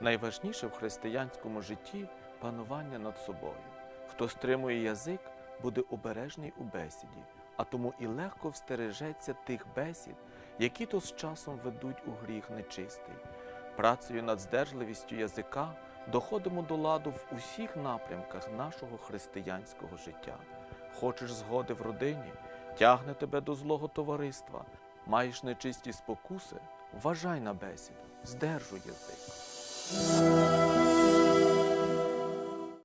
Найважніше в християнському житті панування над собою. Хто стримує язик, буде обережний у бесіді, а тому і легко встережеться тих бесід, які то з часом ведуть у гріх нечистий. Працею над здержливістю язика доходимо до ладу в усіх напрямках нашого християнського життя. Хочеш згоди в родині, тягне тебе до злого товариства, маєш нечисті спокуси, вважай на бесіду, здержуй язик. Música